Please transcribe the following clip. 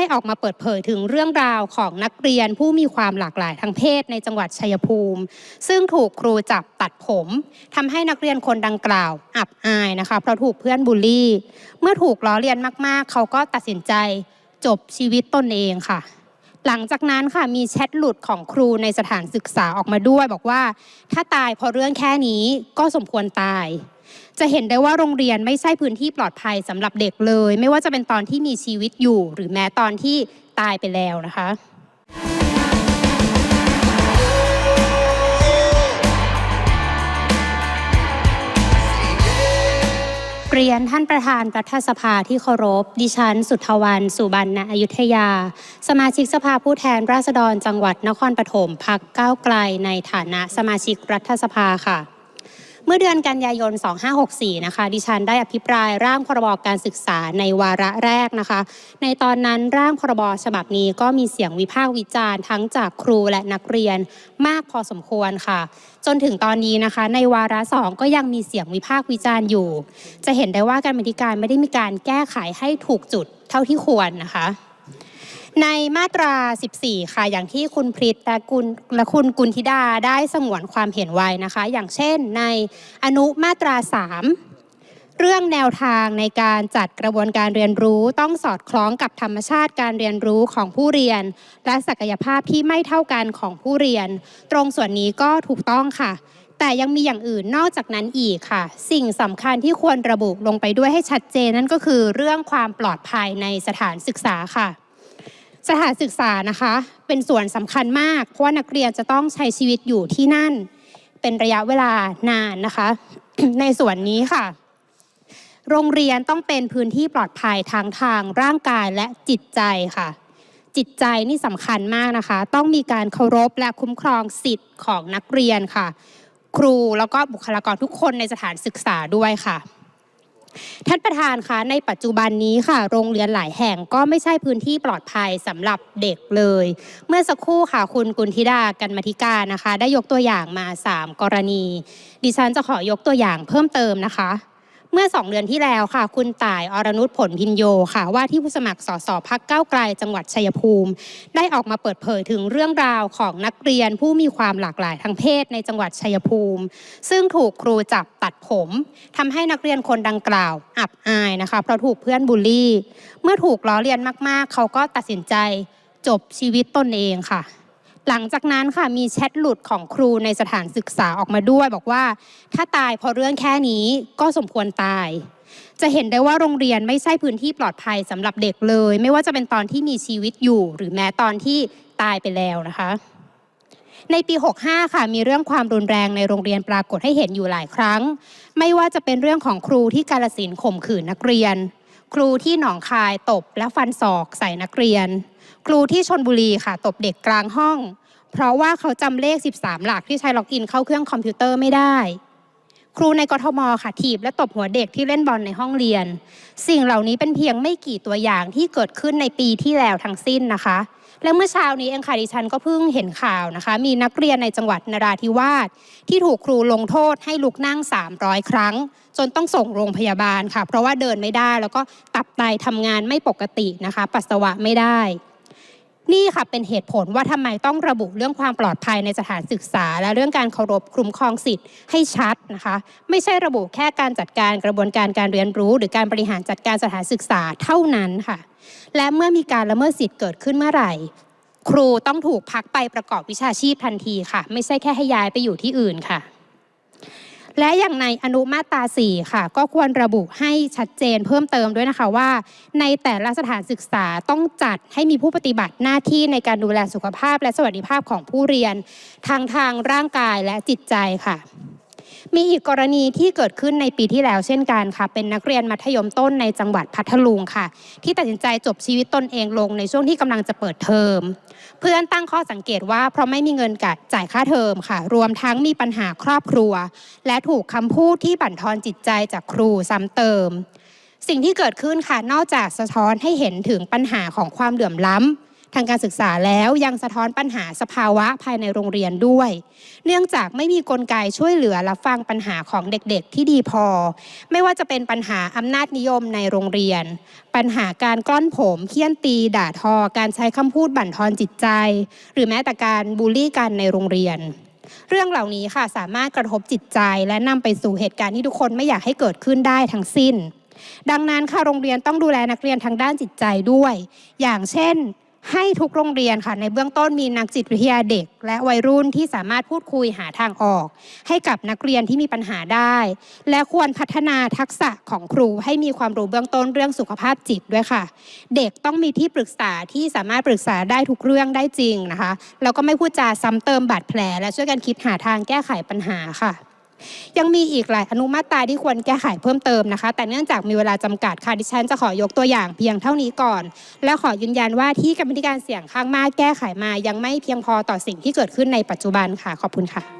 ได้ออกมาเปิดเผยถึงเรื่องราวของนักเรียนผู้มีความหลากหลายทางเพศในจังหวัดชัยภูมิ ซึ่งถูกครูจับตัดผมทำให้นักเรียนคนดังกล่าวอับอายนะคะเพราะถูกเพื่อนบูลลี่ เมื่อถูกล้อเลียนมากๆ เขาก็ตัดสินใจจบชีวิตตนเองค่ะหลังจากนั้นค่ะมีแชทหลุดของครูในสถานศึกษาออกมาด้วย บอกว่าถ้าตายเพราะเรื่องแค่นี้ก็สมควรตาย จะเห็นได้ว่าโรงเรียนไม่ใช่พื้นที่ปลอดภัยสำหรับเด็กเลย ไม่ว่าจะเป็นตอนที่มีชีวิตอยู่ หรือแม้ตอนที่ตายไปแล้วนะคะเรียนท่านประธานรัฐสภาที่เคารพ ดิฉัน สุทธวันสุบรรณอยุธยา สมาชิกสภาผู้แทนราษฎรจังหวัดนครปฐมพักก้าวไกลในฐานะสมาชิกรัฐสภาค่ะ มื่อเดือนกันยายน 2564 นะคะ ดิฉันได้อภิปรายร่างพรบการศึกษาในวาระแรกนะคะ ในตอนนั้นร่างพรบฉบับนี้ก็มีเสียงวิพากษ์วิจารณ์ทั้งจากครูและนักเรียนมากพอสมควรค่ะ จนถึงตอนนี้นะคะ ในวาระสองก็ยังมีเสียงวิพากษ์วิจารณ์อยู่ จะเห็นได้ว่าการบันธิการไม่ได้มีการแก้ไขให้ถูกจุดเท่าที่ควรนะคะ ในมาตรา 14 ค่ะ อย่างที่คุณพริตและคุณและคุณกุลธิดาได้สงวนความเห็นไว้นะคะ อย่างเช่นในอนุมาตรา 3เรื่องแนวทางในการจัดกระบวนการเรียนรู้ต้องสอดคล้องกับธรรมชาติการเรียนรู้ของผู้เรียน และศักยภาพที่ไม่เท่ากันของผู้เรียน ตรงส่วนนี้ก็ถูกต้องค่ะ แต่ยังมีอย่างอื่นนอกจากนั้นอีกค่ะ สิ่งสำคัญที่ควรระบุลงไปด้วยให้ชัดเจนนั่นก็คือเรื่องความปลอดภัยในสถานศึกษาค่ะ สถานศึกษานะคะ เป็นส่วนสำคัญมาก เพราะว่านักเรียนจะต้องใช้ชีวิตอยู่ที่นั่น เป็นระยะเวลานานนะคะ ในส่วนนี้ค่ะ โรงเรียนต้องเป็นพื้นที่ปลอดภัยทั้งทางร่างกายและจิตใจค่ะ จิตใจนี่สำคัญมากนะคะ ต้องมีการเคารพและคุ้มครองสิทธิ์ของนักเรียนค่ะ ครูแล้วก็บุคลากรทุกคนในสถานศึกษาด้วยค่ะ ท่านประธานคะในปัจจุบันนี้ค่ะ โรงเรียนหลายแห่งก็ไม่ใช่พื้นที่ปลอดภัยสำหรับเด็กเลย เมื่อสักครู่ค่ะคุณกุลธิดากันมาธิการนะคะ ได้ยกตัวอย่างมา 3 กรณี ดิฉันจะขอยกตัวอย่างเพิ่มเติมนะคะ เมื่อ 2 เดือนที่แล้วค่ะ คุณต่ายอรนุชผลพินโยค่ะ ว่าที่ผู้สมัครสสพักเก้าวไกลจังหวัดชัยภูมิ ได้ออกมาเปิดเผยถึงเรื่องราวของนักเรียนผู้มีความหลากหลายทางเพศในจังหวัดชัยภูมิ ซึ่งถูกครูจับตัดผมทำให้นักเรียนคนดังกล่าวอับอายนะคะเพราะถูกเพื่อนบูลลี่ เมื่อถูกล้อเลียนมาก ๆ เขาก็ตัดสินใจจบชีวิตตนเองค่ะ หลังจากนั้นค่ะมีแชทหลุดของครูในสถานศึกษาออกมาด้วย บอกว่า ถ้าตายเพราะเรื่องแค่นี้ก็สมควรตาย จะเห็นได้ว่าโรงเรียนไม่ใช่พื้นที่ปลอดภัยสำหรับเด็กเลย ไม่ว่าจะเป็นตอนที่มีชีวิตอยู่ หรือแม้ตอนที่ตายไปแล้วนะคะ ในปี 65 ค่ะ มีเรื่องความรุนแรงในโรงเรียนปรากฏให้เห็นอยู่หลายครั้ง ไม่ว่าจะเป็นเรื่องของครูที่กาลสินข่มขืนนักเรียน ครูที่หนองคายตบและฟันศอกใส่นักเรียน ครูที่ชนบุรีค่ะ ตบเด็กกลางห้อง เพราะว่าเขาจำเลข 13 หลักที่ใช้ล็อกอินเข้าเครื่องคอมพิวเตอร์ไม่ได้ ครูในกทมค่ะถีบและตบหัวเด็กที่เล่นบอลในห้องเรียน สิ่งเหล่านี้เป็นเพียงไม่กี่ตัวอย่างที่เกิดขึ้นในปีที่แล้วทั้งสิ้นนะคะ และเมื่อเช้านี้เองค่ะดิฉันก็เพิ่งเห็นข่าวนะคะ มีนักเรียนในจังหวัดนราธิวาสที่ถูกครูลงโทษให้ลุกนั่ง 300 ครั้ง จนต้องส่งโรงพยาบาลค่ะ เพราะว่าเดินไม่ได้แล้วก็ตับไตทำงานไม่ปกตินะคะ ปัสสาวะไม่ได้ นี่ค่ะเป็นเหตุผลว่าทำไมต้องระบุเรื่องความปลอดภัยในสถานศึกษา และเรื่องการเคารพคุ้มครองสิทธิ์ให้ชัดนะคะ ไม่ใช่ระบุแค่การจัดการกระบวนการการเรียนรู้ หรือการบริหารจัดการสถานศึกษาเท่านั้นค่ะ และเมื่อมีการละเมิดสิทธิ์เกิดขึ้นเมื่อไหร่ ครูต้องถูกพักไปประกอบวิชาชีพทันทีค่ะ ไม่ใช่แค่ให้ย้ายไปอยู่ที่อื่นค่ะ และอย่างในอนุมาตรา4ค่ะ ก็ควรระบุให้ชัดเจนเพิ่มเติมด้วยนะคะว่า ในแต่ละสถานศึกษาต้องจัดให้มีผู้ปฏิบัติหน้าที่ในการดูแลสุขภาพและสวัสดิภาพของผู้เรียน ทางทางร่างกายและจิตใจค่ะ มีอีกกรณีที่เกิดขึ้นในปีที่แล้วเช่นกันค่ะ เป็นนักเรียนมัธยมต้นในจังหวัดพัทลุงค่ะ ที่ตัดสินใจจบชีวิตตนเองลงในช่วงที่กำลังจะเปิดเทอม เพื่อนตั้งข้อสังเกตว่าเพราะไม่มีเงินกจ่ายค่าเทอมค่ะ รวมทั้งมีปัญหาครอบครัว และถูกคำพูดที่บั่นทอนจิตใจจากครูซ้ำเติม สิ่งที่เกิดขึ้นค่ะนอกจากสะท้อนให้เห็นถึงปัญหาของความเหลื่อมล้ำ ทางการศึกษาแล้วยังสะท้อนปัญหาสภาวะภายในโรงเรียนด้วย เนื่องจากไม่มีกลไกช่วยเหลือรับฟังปัญหาของเด็กๆที่ดีพอ ไม่ว่าจะเป็นปัญหาอำนาจนิยมในโรงเรียน ปัญหาการกล้อนผมเคี่ยนตี ด่าทอ การใช้คำพูดบั่นทอนจิตใจ หรือแม้แต่การบูลลี่กันในโรงเรียนเรื่องเหล่านี้ค่ะสามารถกระทบจิตใจและนำไปสู่เหตุการณ์ที่ทุกคนไม่อยากให้เกิดขึ้นได้ทั้งสิ้น ดังนั้นค่ะโรงเรียนต้องดูแลนักเรียนทางด้านจิตใจด้วย อย่างเช่น ให้ทุกโรงเรียนค่ะในเบื้องต้นมีนักจิตวิทยาเด็ก และวัยรุ่นที่สามารถพูดคุยหาทางออก ให้กับนักเรียนที่มีปัญหาได้ และควรพัฒนาทักษะของครูให้มีความรู้เบื้องต้นเรื่องสุขภาพจิตด้วยค่ะ เด็กต้องมีที่ปรึกษาที่สามารถปรึกษาได้ทุกเรื่องได้จริงนะคะแล้วก็ไม่พูดจาซ้ำเติมบาดแผล และช่วยกันคิดหาทางแก้ไขปัญหาค่ะ ยังมีอีกหลายอนุมาตราที่ควรแก้ไขเพิ่มเติมนะคะ แต่เนื่องจากมีเวลาจำกัดค่ะดิฉันจะขอยกตัวอย่างเพียงเท่านี้ก่อน และขอยืนยันว่าที่กรรมธิการเสียงข้างมากแก้ไขมา ยังไม่เพียงพอต่อสิ่งที่เกิดขึ้นในปัจจุบันค่ะขอบคุณค่ะ